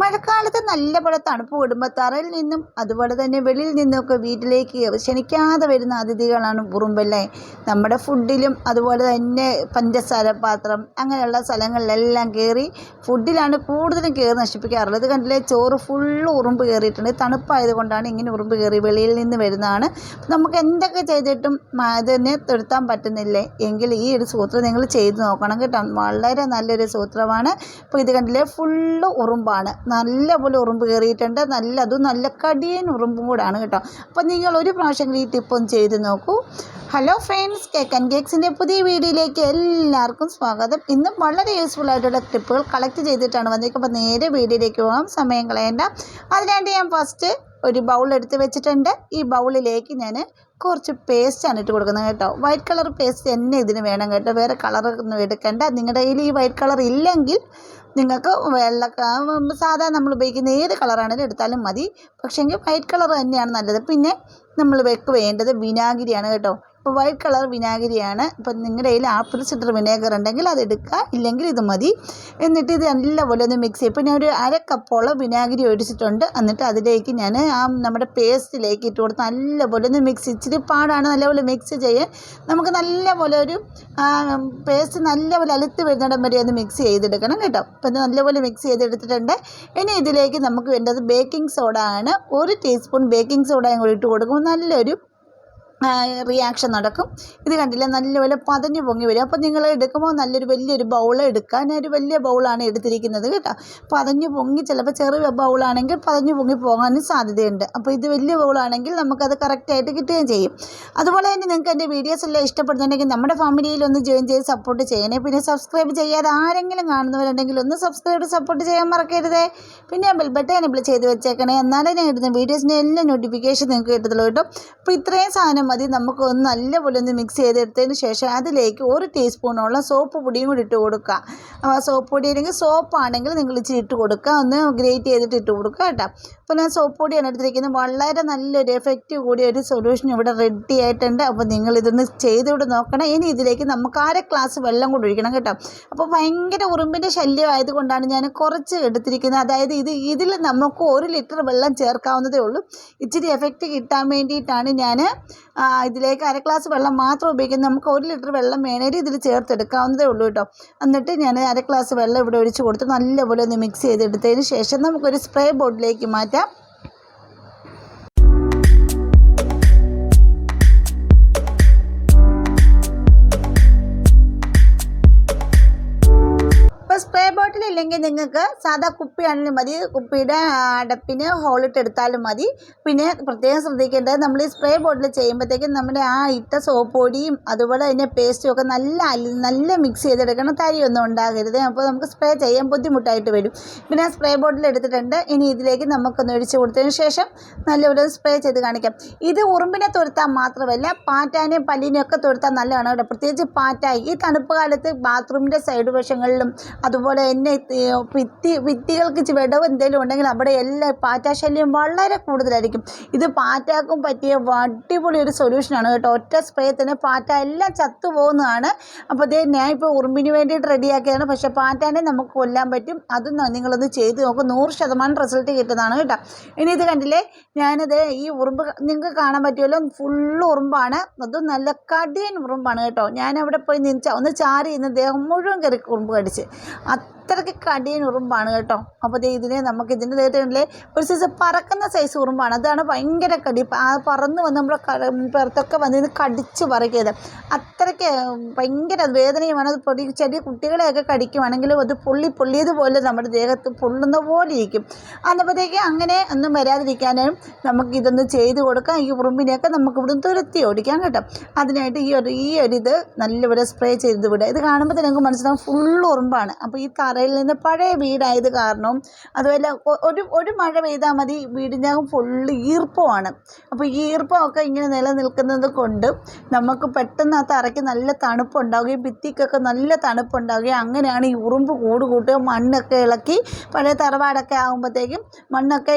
മഴക്കാലത്ത് നല്ലപോലെ തണുപ്പ് കൂടുമ്പോൾ തറയിൽ നിന്നും അതുപോലെ തന്നെ വെളിയിൽ നിന്നൊക്കെ വീട്ടിലേക്ക് ക്ഷണിക്കാതെ വരുന്ന അതിഥികളാണ് ഉറുമ്പല്ലേ? നമ്മുടെ ഫുഡിലും അതുപോലെ തന്നെ പഞ്ചസാര പാത്രം അങ്ങനെയുള്ള സ്ഥലങ്ങളിലെല്ലാം കയറി ഫുഡിലാണ് കൂടുതലും കയറി നശിപ്പിക്കാറുള്ളത്. കണ്ടില്ലേ? ചോറ് ഫുള്ള് ഉറുമ്പ് കയറിയിട്ടുണ്ട്. തണുപ്പായതുകൊണ്ടാണ് ഇങ്ങനെ ഉറുമ്പ് കയറി വെളിയിൽ നിന്ന് വരുന്നതാണ്. നമുക്ക് എന്തൊക്കെ ചെയ്തിട്ടും അതിനെ തുരുത്താൻ പറ്റുന്നില്ലേ? എങ്കിൽ ഈ ഒരു സൂത്രം നിങ്ങൾ ചെയ്ത് നോക്കണം കേട്ടോ. വളരെ നല്ലൊരു സൂത്രമാണ്. അപ്പോൾ ഇത് കണ്ടില്ലേ? ഫുള്ള് ഉറുമ്പാണ്. നല്ലപോലെ ഉറുമ്പ് കയറിയിട്ടുണ്ട്. നല്ല അതും നല്ല കടിയൻ ഉറുമ്പും കൂടാണ് കേട്ടോ. അപ്പോൾ നിങ്ങൾ ഒരു പ്രാവശ്യം ഈ ടിപ്പ് ഒന്ന് ചെയ്ത് നോക്കൂ. ഹലോ ഫ്രണ്ട്സ് കേക്ക് ആൻഡ് കേക്സിന്റെ പുതിയ വീഡിയോയിലേക്ക് എല്ലാവർക്കും സ്വാഗതം. ഇന്നും വളരെ യൂസ്ഫുൾ ആയിട്ടുള്ള ടിപ്പുകൾ കളക്ട് ചെയ്തിട്ടാണ് വന്നിരിക്കുന്നത്. അപ്പോൾ നേരെ വീഡിയോയിലേക്ക് പോകാം. സമയം കളയണ്ട. അതിനായിട്ട് ഞാൻ ഫസ്റ്റ് ഒരു ബൗൾ എടുത്ത് വെച്ചിട്ടുണ്ട്. ഈ ബൗളിലേക്ക് ഞാൻ കുറച്ച് പേസ്റ്റാണ് ഇട്ട് കൊടുക്കുന്നത് കേട്ടോ. വൈറ്റ് കളർ പേസ്റ്റ് തന്നെ ഇതിന് വേണം കേട്ടോ. വേറെ കളർ ഒന്നും എടുക്കണ്ട. നിങ്ങളുടെ കയ്യിൽ ഈ വൈറ്റ് കളർ ഇല്ലെങ്കിൽ നിങ്ങൾക്ക് വെള്ള സാധാരണ സാധാ നമ്മൾ ഉപയോഗിക്കുന്ന ഏത് കളറാണെങ്കിലും എടുത്താലും മതി. പക്ഷേങ്കിൽ വൈറ്റ് കളർ തന്നെയാണ് നല്ലത്. പിന്നെ നമ്മൾ വെക്ക് വേണ്ടത് വിനാഗിരിയാണ് കേട്ടോ. വൈറ്റ് കളർ വിനാഗിരിയാണ്. ഇപ്പം നിങ്ങളുടെ കയ്യിൽ ആപ്പിൾ സിഡർ വിനേഗർ ഉണ്ടെങ്കിൽ അത് എടുക്കുക. ഇല്ലെങ്കിൽ ഇത് മതി. എന്നിട്ട് ഇത് നല്ലപോലെ ഒന്ന് മിക്സ് ചെയ്യും ഇപ്പം ഞാൻ ഒരു അര കപ്പോളം വിനാഗിരി ഒഴിച്ചിട്ടുണ്ട്. എന്നിട്ട് അതിലേക്ക് ഞാൻ ആ നമ്മുടെ പേസ്റ്റിലേക്ക് ഇട്ട് കൊടുത്ത് നല്ലപോലെ ഒന്ന് മിക്സ് ഇച്ചിരി പാടാണ് നല്ലപോലെ മിക്സ് ചെയ്യാൻ. നമുക്ക് നല്ലപോലെ ഒരു പേസ്റ്റ് നല്ലപോലെ അലുത്ത് വരുന്നിടം വരെ ഒന്ന് മിക്സ് ചെയ്തെടുക്കണം കേട്ടോ. അപ്പം ഇത് നല്ലപോലെ മിക്സ് ചെയ്തെടുത്തിട്ടുണ്ട്. ഇനി ഇതിലേക്ക് നമുക്ക് വേണ്ടത് ബേക്കിംഗ് സോഡ ആണ്. ഒരു ടീസ്പൂൺ ബേക്കിംഗ് സോഡയും കൂടി ഇട്ട് കൊടുക്കുമ്പോൾ നല്ലൊരു റിയാക്ഷൻ നടക്കും. ഇത് കണ്ടില്ല? നല്ലപോലെ പതഞ്ഞ് പൊങ്ങി വരും. അപ്പോൾ നിങ്ങൾ എടുക്കുമ്പോൾ നല്ലൊരു വലിയൊരു ബൗൾ എടുക്കാൻ ഒരു വലിയ ബൗളാണ് എടുത്തിരിക്കുന്നത് കേട്ടോ. പതഞ്ഞ് പൊങ്ങി ചിലപ്പോൾ ചെറിയ ബൗളാണെങ്കിൽ പതഞ്ഞ് പൊങ്ങി പോകാനും സാധ്യതയുണ്ട്. അപ്പോൾ ഇത് വലിയ ബൗളാണെങ്കിൽ നമുക്കത് കറക്റ്റായിട്ട് കിട്ടുകയും ചെയ്യും. അതുപോലെ തന്നെ നിങ്ങൾക്ക് എന്റെ വീഡിയോസ് എല്ലാം ഇഷ്ടപ്പെടുന്നുണ്ടെങ്കിൽ നമ്മുടെ ഫാമിലിയിൽ ഒന്ന് ജോയിൻ ചെയ്ത് സപ്പോർട്ട് ചെയ്യണേ. പിന്നെ സബ്സ്ക്രൈബ് ചെയ്യാതെ ആരെങ്കിലും കാണുന്നവരുണ്ടെങ്കിൽ ഒന്ന് സബ്സ്ക്രൈബ് സപ്പോർട്ട് ചെയ്യാൻ മറക്കരുതേ. പിന്നെ ബെൽ ബട്ടൺ എനബിൾ ചെയ്ത് വെച്ചേക്കണേ. എന്നാലേ ഞാൻ ഇടുന്ന വീഡിയോസിന്റെ എല്ലാ നോട്ടിഫിക്കേഷൻ നിങ്ങൾക്ക് കിട്ടത്തുള്ളൂ കേട്ടോ. അപ്പോൾ ഇത്രയും സാധനം മതി. നമുക്ക് ഒന്ന് നല്ലപോലെ ഒന്ന് മിക്സ് ചെയ്തെടുത്തതിന് ശേഷം അതിലേക്ക് ഒരു ടീസ്പൂണോളം സോപ്പ് പൊടിയും കൂടി ഇട്ട് കൊടുക്കുക. സോപ്പ് പൊടി അല്ലെങ്കിൽ സോപ്പാണെങ്കിൽ നിങ്ങൾ ഇച്ചിരി ഇട്ട് കൊടുക്കുക. ഒന്ന് ഗ്രേറ്റ് ചെയ്തിട്ട് ഇട്ട് കൊടുക്കുക കേട്ടോ. അപ്പോൾ ഞാൻ സോപ്പ് പൊടിയാണ് എടുത്തിരിക്കുന്നത്. വളരെ നല്ലൊരു എഫക്റ്റീവ് കൂടിയ ഒരു സൊല്യൂഷൻ ഇവിടെ റെഡി ആയിട്ടുണ്ട്. അപ്പോൾ നിങ്ങൾ ഇതൊന്ന് ചെയ്തുകൊണ്ട് നോക്കണം. ഇനി ഇതിലേക്ക് നമുക്ക് അര ഗ്ലാസ് വെള്ളം കൂടി ഒഴിക്കണം കേട്ടോ. അപ്പോൾ ഭയങ്കര ഉറുമ്പിന്റെ ശല്യം ആയതുകൊണ്ടാണ് ഞാൻ കുറച്ച് എടുത്തിരിക്കുന്നത്. അതായത് ഇത് ഇതിൽ നമുക്ക് ഒരു ലിറ്റർ വെള്ളം ചേർക്കാവുന്നതേ ഉള്ളൂ. ഇച്ചിരി എഫക്റ്റ് കിട്ടാൻ വേണ്ടിയിട്ടാണ് ഞാൻ ഇതിലേക്ക് അര ഗ്ലാസ് വെള്ളം മാത്രം ഉപയോഗിക്കുന്നത് നമുക്ക് ഒരു ലിറ്റർ വെള്ളം വേണേൽ ഇതിൽ ചേർത്തെടുക്കാവുന്നതേ ഉള്ളൂ കേട്ടോ. എന്നിട്ട് ഞാൻ അര ഗ്ലാസ് വെള്ളം ഇവിടെ ഒഴിച്ച് കൊടുത്ത് നല്ലപോലെ ഒന്ന് മിക്സ് ചെയ്തെടുത്തതിന് ശേഷം നമുക്കൊരു സ്പ്രേ ബോട്ടിലേക്ക് മാറ്റാം. ഇല്ലെങ്കിൽ നിങ്ങൾക്ക് സാധാ കുപ്പിയാണെങ്കിലും മതി. കുപ്പിയുടെ അടപ്പിന് ഹോളിട്ട് എടുത്താലും മതി. പിന്നെ പ്രത്യേകം ശ്രദ്ധിക്കേണ്ടത് നമ്മൾ ഈ സ്പ്രേ ബോട്ടിൽ ചെയ്യുമ്പോഴത്തേക്കും നമ്മുടെ ആ ഇട്ട സോപ്പ് പൊടിയും അതുപോലെ തന്നെ പേസ്റ്റും ഒക്കെ നല്ല നല്ല മിക്സ് ചെയ്തെടുക്കണം. തരിയൊന്നും ഉണ്ടാകരുത്. അപ്പോൾ നമുക്ക് സ്പ്രേ ചെയ്യാൻ ബുദ്ധിമുട്ടായിട്ട് വരും. പിന്നെ സ്പ്രേ ബോട്ടിൽ എടുത്തിട്ടുണ്ട്. ഇനി ഇതിലേക്ക് നമുക്കൊന്ന് ഒഴിച്ചു കൊടുത്തതിന് ശേഷം നല്ലപോലെ സ്പ്രേ ചെയ്ത് കാണിക്കാം. ഇത് ഉറുമ്പിനെ തുരത്താൻ മാത്രമല്ല പാറ്റാനെയും പല്ലിനെയും ഒക്കെ തുരത്താൻ നല്ലതാണ് കേട്ടോ. പ്രത്യേകിച്ച് പാറ്റായി. ഈ തണുപ്പ് കാലത്ത് ബാത്റൂമിന്റെ സൈഡ് വശങ്ങളിലും അതുപോലെ തന്നെ ഭിത്തി ഭിത്തികൾക്ക് വിടവ് എന്തെങ്കിലും ഉണ്ടെങ്കിൽ അവിടെ എല്ലാ പാറ്റാശല്യം വളരെ കൂടുതലായിരിക്കും. ഇത് പാറ്റാക്കും പറ്റിയ അടിപൊളി ഒരു സൊല്യൂഷനാണ് കേട്ടോ. ഒറ്റ സ്പ്രേ തന്നെ പാറ്റ എല്ലാം ചത്തു പോകുന്നതാണ്. അപ്പോൾ അതേ ഞാൻ ഇപ്പോൾ ഉറുമ്പിന് വേണ്ടിയിട്ട് റെഡിയാക്കിയതാണ്. പക്ഷേ പാറ്റാനെ നമുക്ക് കൊല്ലാൻ പറ്റും. അതും നിങ്ങളൊന്ന് ചെയ്ത് നോക്കും. നൂറ് ശതമാനം റിസൾട്ട് കിട്ടുന്നതാണ് കേട്ടോ. ഇനി ഇത് കണ്ടില്ലേ? ഞാനത് ഈ ഉറുമ്പ് നിങ്ങൾക്ക് കാണാൻ പറ്റുമല്ലോ. ഫുള്ള് ഉറുമ്പാണ്. അതും നല്ല കടിയൻ ഉറുമ്പാണ് കേട്ടോ. ഞാൻ അവിടെ പോയി നിന്ന് ഒന്ന് ചാരി ഇന്ന് ദേഹം മുഴുവൻ കയറി ഉറുമ്പ് കടിച്ച്. അത്രയ്ക്ക് കടിയൻ ഉറുമ്പാണ് കേട്ടോ. അപ്പോൾ ഇതിനെ നമുക്ക് ഇതിന്റെ ദേഹത്തിലെ ഒരു സൈസ് പറക്കുന്ന സൈസ് ഉറുമ്പാണ്. അതാണ് ഭയങ്കര കടി. പറന്ന് വന്ന് നമ്മുടെ പുറത്തൊക്കെ വന്ന് ഇത് കടിച്ച് പറിക്കരുത്. അത്രയ്ക്ക് ഭയങ്കര വേദനയുമാണ്. അത് പൊടി ചെറിയ കുട്ടികളെയൊക്കെ കടിക്കുവാണെങ്കിലും അത് പൊള്ളി പൊള്ളിയതുപോലെ നമ്മുടെ ദേഹത്ത് പൊള്ളുന്ന പോലെ ഇരിക്കും. അന്നപ്പോഴത്തേക്ക് അങ്ങനെ ഒന്നും വരാതിരിക്കാനും നമുക്ക് ഇതൊന്ന് ചെയ്ത് കൊടുക്കാം. ഈ ഉറുമ്പിനെയൊക്കെ നമുക്ക് ഇവിടെ തുരത്തി ഓടിക്കാം കേട്ടോ. അതിനായിട്ട് ഈ ഒരു ഈ ഒരു ഇത് നല്ലപോലെ സ്പ്രേ ചെയ്ത് വിടുക. ഇത് കാണുമ്പോൾ തന്നെ നമുക്ക് മനസ്സിലാവും ഫുൾ ഉറുമ്പാണ്. അപ്പോൾ ഈ തറയിൽ നിന്ന് പഴയ വീടായത് കാരണം അതുപോലെ ഒരു ഒരു മഴ പെയ്താൽ മതി. വീടിനകം ഫുള്ള് ഈർപ്പമാണ്. അപ്പോൾ ഈർപ്പമൊക്കെ ഇങ്ങനെ നിലനിൽക്കുന്നത് കൊണ്ട് നമുക്ക് പെട്ടെന്ന് ആ തറയ്ക്ക് നല്ല തണുപ്പുണ്ടാവുകയും ഭിത്തിക്കൊക്കെ നല്ല തണുപ്പുണ്ടാവുകയും അങ്ങനെയാണ് ഈ ഉറുമ്പ് കൂട് കൂട്ടുക മണ്ണൊക്കെ ഇളക്കി പഴയ തറവാടൊക്കെ ആകുമ്പോഴത്തേക്കും മണ്ണൊക്കെ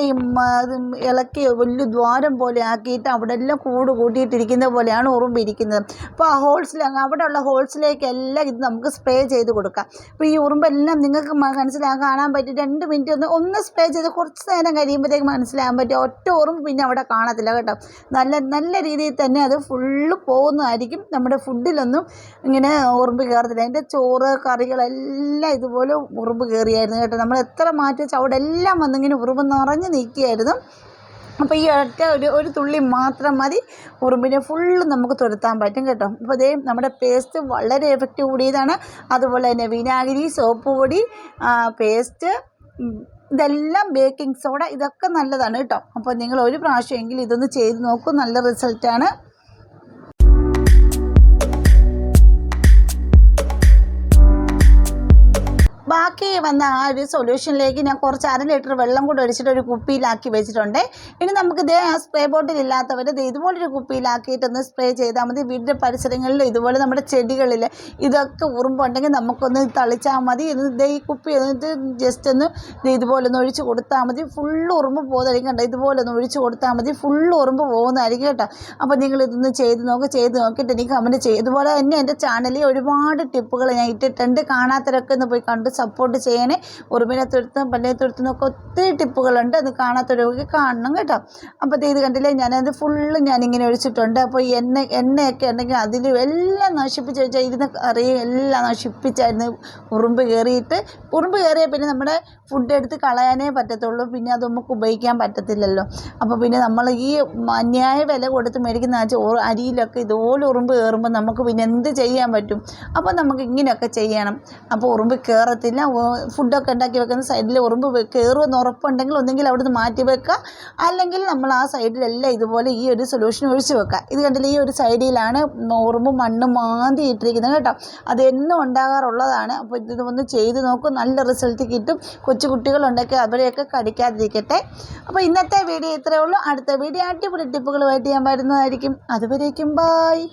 ഇളക്കി വലിയ ദ്വാരം പോലെ ആക്കിയിട്ട് അവിടെ എല്ലാം കൂട് കൂട്ടിയിട്ടിരിക്കുന്ന പോലെയാണ് ഉറുമ്പ് ഇരിക്കുന്നത്. അപ്പോൾ ആ ഹോൾസിൽ അവിടെയുള്ള ഹോൾസിലേക്കെല്ലാം ഇത് നമുക്ക് സ്പ്രേ ചെയ്ത് കൊടുക്കാം. അപ്പോൾ ഈ ഉറുമ്പെല്ലാം നിങ്ങൾക്ക് മനസ്സിലാകാൻ കാണാൻ പറ്റും രണ്ട് മിനിറ്റ് ഒന്ന് ഒന്ന് സ്പ്രേ ചെയ്ത് കുറച്ച് നേരം കഴിയുമ്പോഴത്തേക്ക് മനസ്സിലാകാൻ പറ്റും ഒറ്റ ഉറുമ്പ് പിന്നെ അവിടെ കാണത്തില്ല കേട്ടോ. നല്ല നല്ല രീതിയിൽ തന്നെ അത് ഫുള്ള് പോകുന്നതായിരിക്കും. നമ്മുടെ ഫുഡിലൊന്നും ഇങ്ങനെ ഉറുമ്പ് കയറത്തില്ല അതിന്റെ ചോറ് കറികളെല്ലാം ഇതുപോലെ ഉറുമ്പ് കയറിയായിരുന്നു കേട്ടോ. നമ്മൾ എത്ര മാറ്റി വെച്ചാൽ അവിടെ എല്ലാം വന്നിങ്ങനെ ഉറുമ്പ് നിറഞ്ഞ് നിൽക്കുകയായിരുന്നു. അപ്പോൾ ഈ ഒറ്റ ഒരു ഒരു തുള്ളി മാത്രം മതി. ഉറുമ്പിനെ ഫുള്ള് നമുക്ക് തുരത്താൻ പറ്റും കേട്ടോ. അപ്പോൾ അതേ നമ്മുടെ പേസ്റ്റ് വളരെ എഫക്റ്റ് കൂടിയതാണ്. അതുപോലെ തന്നെ വിനാഗിരി സോപ്പ് പൊടി പേസ്റ്റ് ഇതെല്ലാം ബേക്കിംഗ് സോഡ ഇതൊക്കെ നല്ലതാണ് കേട്ടോ. അപ്പോൾ നിങ്ങൾ ഒരു പ്രാവശ്യമെങ്കിലും ഇതൊന്ന് ചെയ്ത് നോക്കൂ. നല്ല റിസൾട്ടാണ് ബാക്കി വന്ന ആ ഒരു സൊല്യൂഷനിലേക്ക് ഞാൻ കുറച്ച് അര ലിറ്റർ വെള്ളം കൂടെ ഒഴിച്ചിട്ട് ഒരു കുപ്പിയിലാക്കി വെച്ചിട്ടുണ്ട്. ഇനി നമുക്ക് ഇതേ ആ സ്പ്രേ ബോട്ടിൽ ഇല്ലാത്തവർ ഇത് ഇതുപോലൊരു കുപ്പിയിലാക്കിയിട്ടൊന്ന് സ്പ്രേ ചെയ്താൽ മതി. വീടിന്റെ പരിസരങ്ങളിൽ ഇതുപോലെ നമ്മുടെ ചെടികളിൽ ഇതൊക്കെ ഉറുമ്പുണ്ടെങ്കിൽ നമുക്കൊന്ന് തളിച്ചാൽ മതി. ഇത് ഈ കുപ്പി എന്നിട്ട് ജസ്റ്റ് ഒന്ന് ഇത് ഇതുപോലെ ഒന്ന് ഒഴിച്ച് കൊടുത്താൽ മതി. ഫുള്ള് ഉറുമ്പ് പോകുന്നതായിരിക്കും കേട്ടോ ഇതുപോലെ ഒന്ന് ഒഴിച്ച് കൊടുത്താൽ മതി. ഫുള്ള് ഉറുമ്പ് പോകുന്നതായിരിക്കും കേട്ടോ. അപ്പോൾ നിങ്ങൾ ഇതൊന്ന് ചെയ്ത് നോക്ക്. ചെയ്ത് നോക്കിയിട്ട് എനിക്ക് കമന്റ് ചെയ്യും. ഇതുപോലെ തന്നെ എന്റെ ചാനലിൽ ഒരുപാട് ടിപ്പുകൾ ഞാൻ ഇട്ടിട്ടുണ്ട്. കാണാത്തവരൊക്കെ ഒന്ന് പോയി കണ്ട് സപ്പോർട്ട് ചെയ്യണേ ഉറുമിനെ തുരുത്തും പല്ലിനെ തുരുത്തുന്നൊക്കെ ഒത്തിരി ടിപ്പുകളുണ്ട്. അത് കാണാത്തവരൊക്കെ കാണണം കേട്ടോ. അപ്പോൾ ഇത് കണ്ടില്ലേ? ഞാനത് ഫുള്ള് ഞാനിങ്ങനെ ഒഴിച്ചിട്ടുണ്ട്. അപ്പോൾ എണ്ണ എണ്ണയൊക്കെ ഉണ്ടെങ്കിൽ അതിൽ എല്ലാം നശിപ്പിച്ച് വെച്ചാൽ ഇരുന്ന് അറിയും എല്ലാം നശിപ്പിച്ചായിരുന്നു ഉറുമ്പ് കയറിയിട്ട്. ഉറുമ്പ് കയറിയാൽ പിന്നെ നമ്മുടെ ഫുഡ് എടുത്ത് കളയാനേ പറ്റത്തുള്ളൂ. പിന്നെ അത് നമുക്ക് ഉപയോഗിക്കാൻ പറ്റത്തില്ലല്ലോ. അപ്പോൾ പിന്നെ നമ്മൾ ഈ അന്യായ വില കൊടുത്ത് മേടിക്കുന്ന ആ ചോറ് അരിയിലൊക്കെ ഇതുപോലെ ഉറുമ്പ് കയറുമ്പോൾ നമുക്ക് പിന്നെ എന്ത് ചെയ്യാൻ പറ്റും? അപ്പോൾ നമുക്ക് ഇങ്ങനെയൊക്കെ ചെയ്യണം. അപ്പോൾ ഉറുമ്പ് കയറത്തില്ല ഫുഡൊക്കെ ഉണ്ടാക്കി വെക്കുന്ന സൈഡിൽ ഉറുമ്പ് കയറുമെന്ന് ഉറപ്പുണ്ടെങ്കിൽ ഒന്നെങ്കിൽ അവിടെ നിന്ന് മാറ്റി വെക്കുക. അല്ലെങ്കിൽ നമ്മൾ ആ സൈഡിലെല്ലാം ഇതുപോലെ ഈ ഒരു സൊല്യൂഷൻ ഒഴിച്ച് വെക്കുക. ഇത് കണ്ടില്ല ഈ ഒരു സൈഡിലാണ് ഉറുമ്പ് മണ്ണ് മാന്തി ഇട്ടിരിക്കുന്നത് കേട്ടോ. അത് എന്നും ഉണ്ടാകാറുള്ളതാണ്. അപ്പോൾ ഇത് ഒന്ന് ചെയ്ത് നോക്കും. നല്ല റിസൾട്ട് കിട്ടും. കൊച്ചു കുട്ടികളുണ്ടെങ്കിൽ അവരെയൊക്കെ കടിക്കാതിരിക്കട്ടെ. അപ്പോൾ ഇന്നത്തെ വീഡിയോ ഇത്രയേ ഉള്ളൂ. അടുത്ത വീഡിയോ അടിപൊളി ടിപ്പുകളുമായിട്ട് ഞാൻ വരുന്നതായിരിക്കും. അതുവരേക്കും ബായ്